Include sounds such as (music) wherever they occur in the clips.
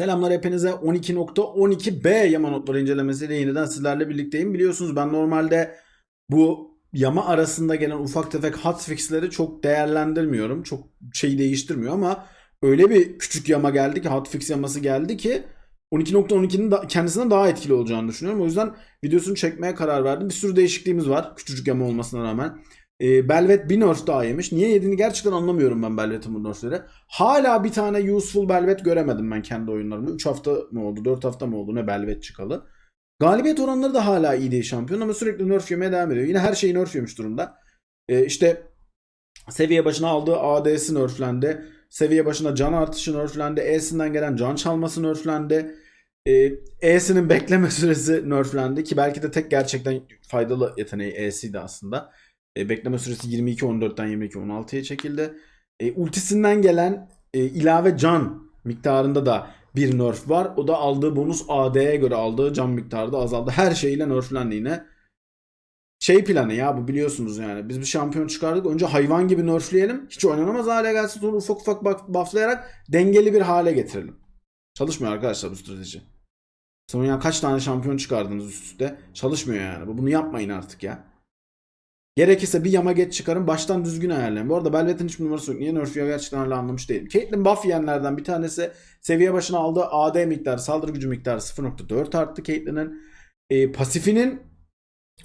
Selamlar hepinize 12.12b yama notları incelemesiyle yeniden sizlerle birlikteyim. Biliyorsunuz ben normalde bu yama arasında gelen ufak tefek hotfixleri çok değerlendirmiyorum. Çok şeyi değiştirmiyor ama öyle bir küçük yama geldi ki hotfix yaması geldi ki 12.12'nin da, kendisinden daha etkili olacağını düşünüyorum. O yüzden videosunu çekmeye karar verdim. Bir sürü değişikliğimiz var küçücük yama olmasına rağmen. E, Belvet bir daha yemiş. Niye yediğini gerçekten anlamıyorum ben Belvet'in bu nerfleri. Hala bir tane useful Belvet göremedim ben kendi oyunlarımda. 3 hafta mı oldu 4 hafta mı oldu ne Belvet çıkalı. Galibiyet oranları da hala iyi değil şampiyon ama sürekli nerf yemeye devam ediyor. Yine her şeyi nerf yemiş durumda. E, işte seviye başına aldığı AD'si nerflendi. Seviye başına can artışı nerflendi. E'sinden gelen can çalması nerflendi. E, E'sinin bekleme (laughs) süresi nerflendi ki belki de tek gerçekten faydalı yeteneği E'siydi aslında. E, bekleme süresi 22-14'ten 22-16'ya çekildi. E, ultisinden gelen e, ilave can miktarında da bir nerf var. O da aldığı bonus AD'ye göre aldığı can miktarı da azaldı. Her şeyle nerflendi yine. Şey planı ya bu biliyorsunuz yani. Biz bir şampiyon çıkardık. Önce hayvan gibi nerfleyelim. Hiç oynanamaz hale gelsin. Sonra ufak ufak buff- bufflayarak dengeli bir hale getirelim. Çalışmıyor arkadaşlar bu strateji. Sonra ya kaç tane şampiyon çıkardınız üst üste. Çalışmıyor yani. Bu- Bunu yapmayın artık ya. Gerekirse bir yama geç çıkarın baştan düzgün ayarlayın. Bu arada Belvet'in hiçbir numarası yok. Niye nerf'üyor gerçekten hala anlamış değilim. Caitlyn buff yiyenlerden bir tanesi seviye başına aldığı AD miktarı, saldırı gücü miktarı 0.4 arttı Caitlyn'in. E, pasifinin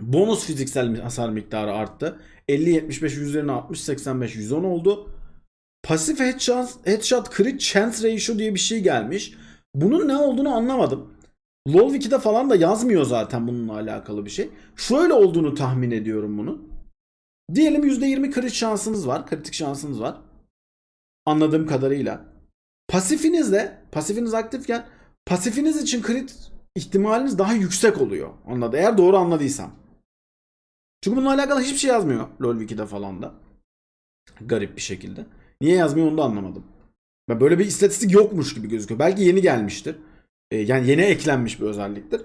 bonus fiziksel hasar miktarı arttı. 50 75 üzerine 60 85 110 oldu. Pasif headshot, headshot crit chance ratio diye bir şey gelmiş. Bunun ne olduğunu anlamadım. LoL Wiki'de falan da yazmıyor zaten bununla alakalı bir şey. Şöyle olduğunu tahmin ediyorum bunu. Diyelim %20 crit şansınız var. Kritik şansınız var. Anladığım kadarıyla. Pasifinizde, pasifiniz aktifken pasifiniz için crit ihtimaliniz daha yüksek oluyor. Anladı. Eğer doğru anladıysam. Çünkü bununla alakalı hiçbir şey yazmıyor LoL falan da. Garip bir şekilde. Niye yazmıyor onu da anlamadım. Böyle bir istatistik yokmuş gibi gözüküyor. Belki yeni gelmiştir. E, yani yeni eklenmiş bir özelliktir.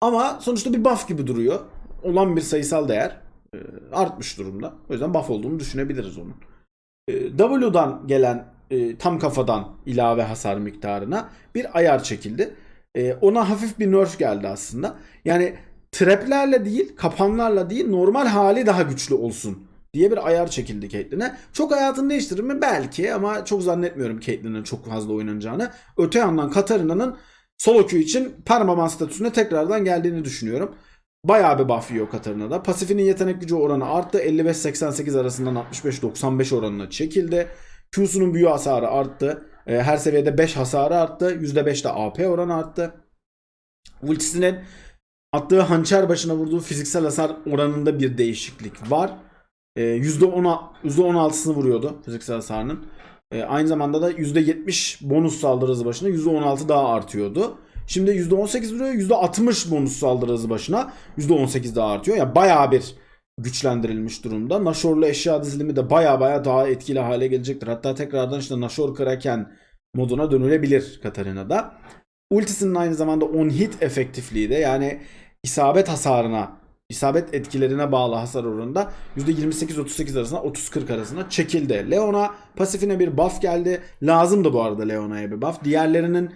Ama sonuçta bir buff gibi duruyor. Olan bir sayısal değer artmış durumda. O yüzden buff olduğunu düşünebiliriz onun. E, W'dan gelen e, tam kafadan ilave hasar miktarına bir ayar çekildi. E, ona hafif bir nerf geldi aslında. Yani traplerle değil, kapanlarla değil normal hali daha güçlü olsun diye bir ayar çekildi Caitlyn'e. Çok hayatını değiştirir mi? Belki ama çok zannetmiyorum Caitlyn'in çok fazla oynanacağını. Öte yandan Katarina'nın solo queue için permaman statüsüne tekrardan geldiğini düşünüyorum. Bayağı bir buff yiyor Katarina'da. Pasifinin yetenek gücü oranı arttı. 55-88 arasından 65-95 oranına çekildi. Q'sunun büyü hasarı arttı. Ee, Her seviyede 5 hasarı arttı. %5 de AP oranı arttı. Ultisinin attığı hançer başına vurduğu fiziksel hasar oranında bir değişiklik var. Ee, %10'a %16'sını vuruyordu fiziksel hasarının. Ee, aynı zamanda da %70 bonus saldırı hızı başına %16 daha artıyordu. Şimdi %18 vuruyor, %60 bonus saldırı hızı başına %18 daha artıyor. Ya yani bayağı bir güçlendirilmiş durumda. Nashor'lu eşya dizilimi de baya baya daha etkili hale gelecektir. Hatta tekrardan işte Nashor Kraken moduna dönülebilir Katarina'da. Ultisinin aynı zamanda on hit efektifliği de yani isabet hasarına, isabet etkilerine bağlı hasar oranında %28-38 arasında 30-40 arasında çekildi. Leona pasifine bir buff geldi. Lazım da bu arada Leona'ya bir buff. Diğerlerinin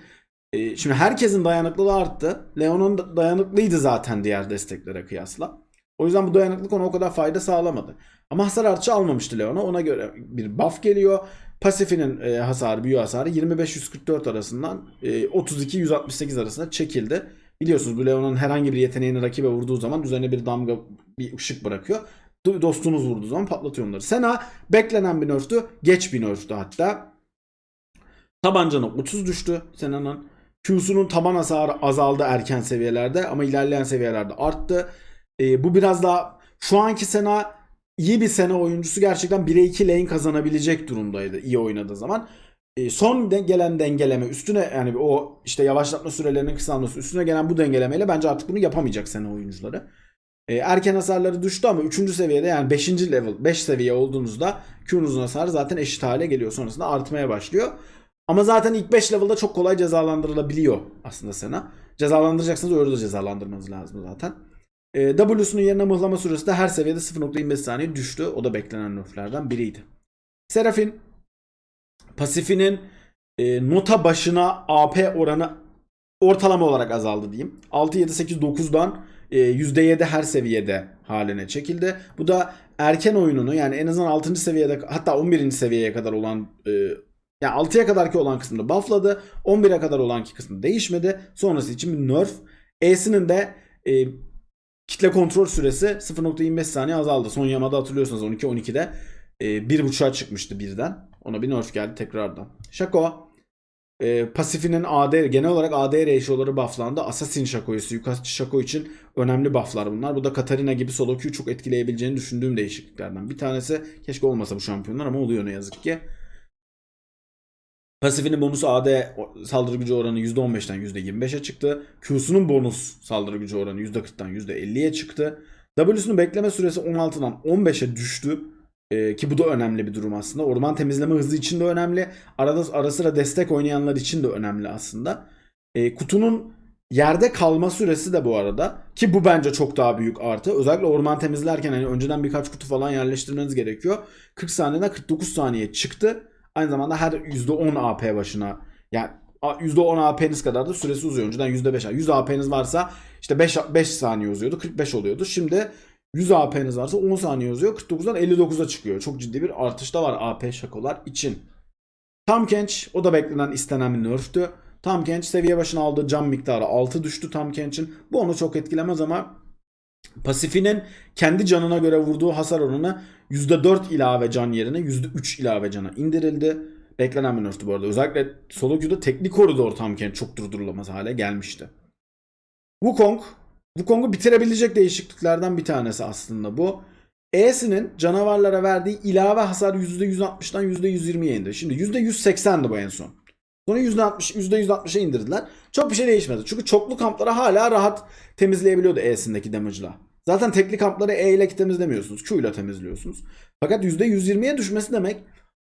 e, şimdi herkesin dayanıklılığı arttı. Leon'un da dayanıklıydı zaten diğer desteklere kıyasla. O yüzden bu dayanıklık ona o kadar fayda sağlamadı. Ama hasar artışı almamıştı Leon'a. Ona göre bir buff geliyor. Pasifinin e, hasarı, büyü hasarı 25-144 arasından e, 32-168 arasında çekildi. Biliyorsunuz bu Leon'un herhangi bir yeteneğini rakibe vurduğu zaman üzerine bir damga, bir ışık bırakıyor. Do- Dostunuz vurduğu zaman patlatıyor onları. Sena beklenen bir nerftü. Geç bir nerftü hatta. Tabancana 30 düştü Sena'nın. Q'sunun taban hasarı azaldı erken seviyelerde ama ilerleyen seviyelerde arttı. E, bu biraz daha şu anki Sena iyi bir Sena oyuncusu gerçekten 1'e 2 lane kazanabilecek durumdaydı iyi oynadığı zaman. E, son de gelen dengeleme üstüne yani o işte yavaşlatma sürelerinin kısalması üstüne gelen bu dengelemeyle bence artık bunu yapamayacak Sena oyuncuları. E, erken hasarları düştü ama 3. seviyede yani 5. level 5 seviye olduğunuzda Q'nuzun hasarı zaten eşit hale geliyor. Sonrasında artmaya başlıyor. Ama zaten ilk 5 level'da çok kolay cezalandırılabiliyor aslında Sena. Cezalandıracaksanız öyle de cezalandırmanız lazım zaten. E, W'sunun yerine mıhlama süresi de her seviyede 0.25 saniye düştü. O da beklenen nerflerden biriydi. Serafin pasifinin e, nota başına AP oranı ortalama olarak azaldı diyeyim. 6, 7, 8, 9'dan e, %7 her seviyede haline çekildi. Bu da erken oyununu yani en azından 6. seviyede hatta 11. seviyeye kadar olan e, yani 6'ya kadarki olan kısmını buffladı. 11'e kadar olan kısmı değişmedi. Sonrası için bir nerf. E'sinin de e, kitle kontrol süresi 0.25 saniye azaldı. Son yamada hatırlıyorsanız 12-12'de e, 1.5'a çıkmıştı birden. Ona bir nerf geldi tekrardan. Şako. E, pasifinin AD, genel olarak AD ratio'ları bufflandı. Assassin Shaco'yu, suikastçı Shaco için önemli bufflar bunlar. Bu da Katarina gibi solo queue çok etkileyebileceğini düşündüğüm değişikliklerden bir tanesi. Keşke olmasa bu şampiyonlar ama oluyor ne yazık ki. Pasifinin bonus AD saldırı gücü oranı %15'ten %25'e çıktı. Q'sunun bonus saldırı gücü oranı %40'tan %50'ye çıktı. W'sunun bekleme süresi 16'dan 15'e düştü. Ee, ki bu da önemli bir durum aslında. Orman temizleme hızı için de önemli. Arada ara sıra destek oynayanlar için de önemli aslında. Ee, kutunun yerde kalma süresi de bu arada ki bu bence çok daha büyük artı. Özellikle orman temizlerken hani önceden birkaç kutu falan yerleştirmeniz gerekiyor. 40 saniyeden 49 saniye çıktı. Aynı zamanda her %10 AP başına yani %10 AP'niz kadar da süresi uzuyor. Önceden %5. 100 AP'niz varsa işte 5, 5 saniye uzuyordu. 45 oluyordu. Şimdi 100 AP'niz varsa 10 saniye uzuyor. 49'dan 59'a çıkıyor. Çok ciddi bir artış da var AP şakolar için. Tam Kench o da beklenen istenen bir nerftü. Tam Kench seviye başına aldığı can miktarı 6 düştü Tam Kench'in. Bu onu çok etkilemez ama pasifinin kendi canına göre vurduğu hasar oranı %4 ilave can yerine %3 ilave cana indirildi. Beklenen bir nerftü bu arada. Özellikle solo queue'da teknik koridor Tam Kench çok durdurulamaz hale gelmişti. Wukong Wukong'u bitirebilecek değişikliklerden bir tanesi aslında bu. E'sinin canavarlara verdiği ilave hasar %160'dan %120'ye indi. Şimdi %180'di bu en son. Sonra %60, %160'a indirdiler. Çok bir şey değişmedi. Çünkü çoklu kampları hala rahat temizleyebiliyordu E'sindeki damage'la. Zaten tekli kampları E ile temizlemiyorsunuz. Q ile temizliyorsunuz. Fakat %120'ye düşmesi demek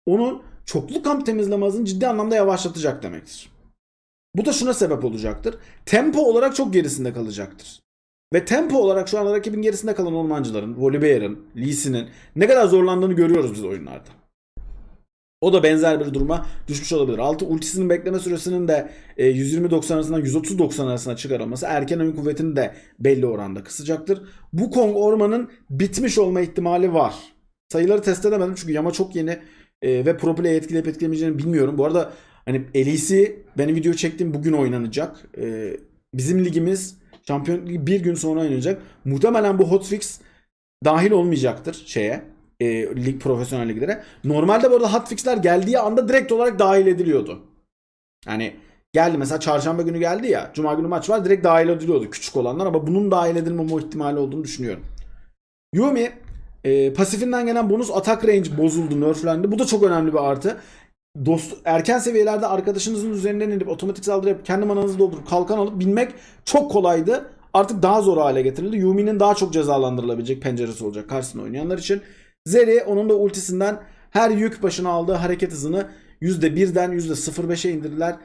onun çoklu kamp temizleme hızını ciddi anlamda yavaşlatacak demektir. Bu da şuna sebep olacaktır. Tempo olarak çok gerisinde kalacaktır. Ve tempo olarak şu an rakibin gerisinde kalan ormancıların, Volibear'ın, Lee Sin'in ne kadar zorlandığını görüyoruz biz oyunlarda. O da benzer bir duruma düşmüş olabilir. Altı ultisinin bekleme süresinin de e, 120-90 arasından 130-90 arasına çıkarılması erken oyun kuvvetini de belli oranda kısacaktır. Bu Kong ormanın bitmiş olma ihtimali var. Sayıları test edemedim çünkü yama çok yeni e, ve pro play etkileyip etkilemeyeceğini bilmiyorum. Bu arada hani Elisi benim video çektiğim bugün oynanacak. E, bizim ligimiz Şampiyon bir gün sonra oynanacak. Muhtemelen bu hotfix dahil olmayacaktır şeye. E, lig profesyonel liglere. Normalde bu arada hotfixler geldiği anda direkt olarak dahil ediliyordu. Yani geldi mesela çarşamba günü geldi ya. Cuma günü maç var direkt dahil ediliyordu küçük olanlar ama bunun dahil edilmeme ihtimali olduğunu düşünüyorum. Yumi e, pasifinden gelen bonus atak range bozuldu, nerflendi. Bu da çok önemli bir artı. Dost, erken seviyelerde arkadaşınızın üzerinden inip otomatik saldırı yapıp kendi mananızı doldurup kalkan alıp binmek çok kolaydı. Artık daha zor hale getirildi. Yumi'nin daha çok cezalandırılabilecek penceresi olacak karşısında oynayanlar için. Zeri onun da ultisinden her yük başına aldığı hareket hızını %1'den %0.5'e indirdiler.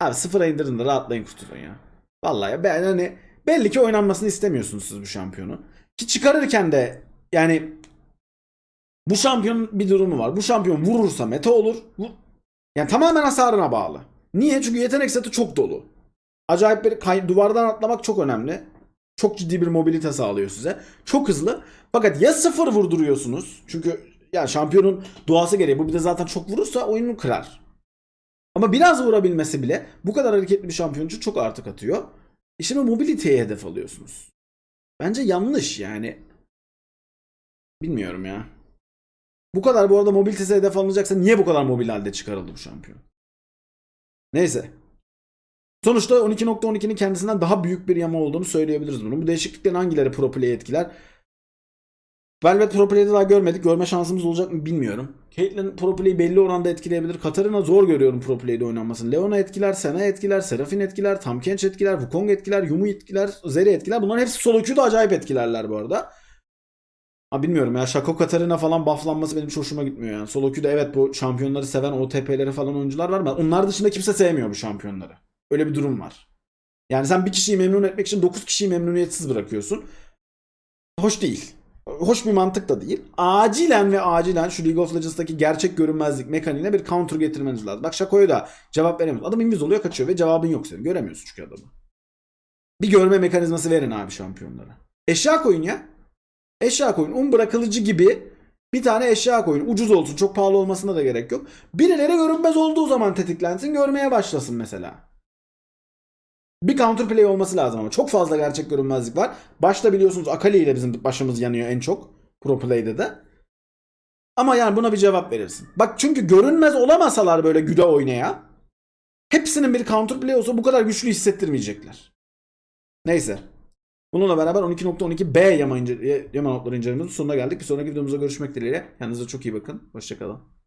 Abi sıfıra indirin de rahatlayın kurtulun ya. Vallahi ben hani belli ki oynanmasını istemiyorsunuz siz bu şampiyonu. Ki çıkarırken de yani bu şampiyonun bir durumu var. Bu şampiyon vurursa meta olur. Yani tamamen hasarına bağlı. Niye? Çünkü yetenek seti çok dolu. Acayip bir duvardan atlamak çok önemli. Çok ciddi bir mobilite sağlıyor size. Çok hızlı. Fakat ya sıfır vurduruyorsunuz. Çünkü ya şampiyonun doğası gereği bu bir de zaten çok vurursa oyunu kırar. Ama biraz vurabilmesi bile bu kadar hareketli bir şampiyon için çok artık atıyor. E şimdi mobiliteye hedef alıyorsunuz. Bence yanlış yani. Bilmiyorum ya. Bu kadar bu arada mobilitesi hedef alınacaksa niye bu kadar mobil halde çıkarıldı bu şampiyon? Neyse. Sonuçta 12.12'nin kendisinden daha büyük bir yama olduğunu söyleyebiliriz bunu. Bu değişikliklerin hangileri Pro Play'e etkiler? Velvet Pro Play'de daha görmedik. Görme şansımız olacak mı bilmiyorum. Caitlyn Pro Play'i belli oranda etkileyebilir. Katarina zor görüyorum Pro Play'de oynanmasını. Leona etkiler, Sena etkiler, Serafin etkiler, Tam Kench etkiler, Wukong etkiler, Yumu etkiler, Zeri etkiler. Bunların hepsi solo queue'da acayip etkilerler bu arada. Ha bilmiyorum ya Shaco Katarina falan bufflanması benim hoşuma gitmiyor yani. Solo queue'da evet bu şampiyonları seven OTP'leri falan oyuncular var ama onlar dışında kimse sevmiyor bu şampiyonları. Öyle bir durum var. Yani sen bir kişiyi memnun etmek için 9 kişiyi memnuniyetsiz bırakıyorsun. Hoş değil. hoş bir mantık da değil. Acilen ve acilen şu League of Legends'taki gerçek görünmezlik mekaniğine bir counter getirmeniz lazım. Bak Shaco'ya da cevap veremiyorsun. Adam inviz oluyor kaçıyor ve cevabın yok senin. Göremiyorsun çünkü adamı. Bir görme mekanizması verin abi şampiyonlara. Eşya koyun ya. Eşya koyun. Umbra kılıcı gibi bir tane eşya koyun. Ucuz olsun. Çok pahalı olmasına da gerek yok. Birileri görünmez olduğu zaman tetiklensin. Görmeye başlasın mesela. Bir counterplay olması lazım ama. Çok fazla gerçek görünmezlik var. Başta biliyorsunuz Akali ile bizim başımız yanıyor en çok. Pro Play'de de. Ama yani buna bir cevap verirsin. Bak çünkü görünmez olamasalar böyle güde oynaya hepsinin bir counterplay olsa bu kadar güçlü hissettirmeyecekler. Neyse. Bununla beraber 12.12b yama, ince, yama notları incelememizin sonuna geldik. Bir sonraki videomuzda görüşmek dileğiyle. Kendinize çok iyi bakın. Hoşçakalın.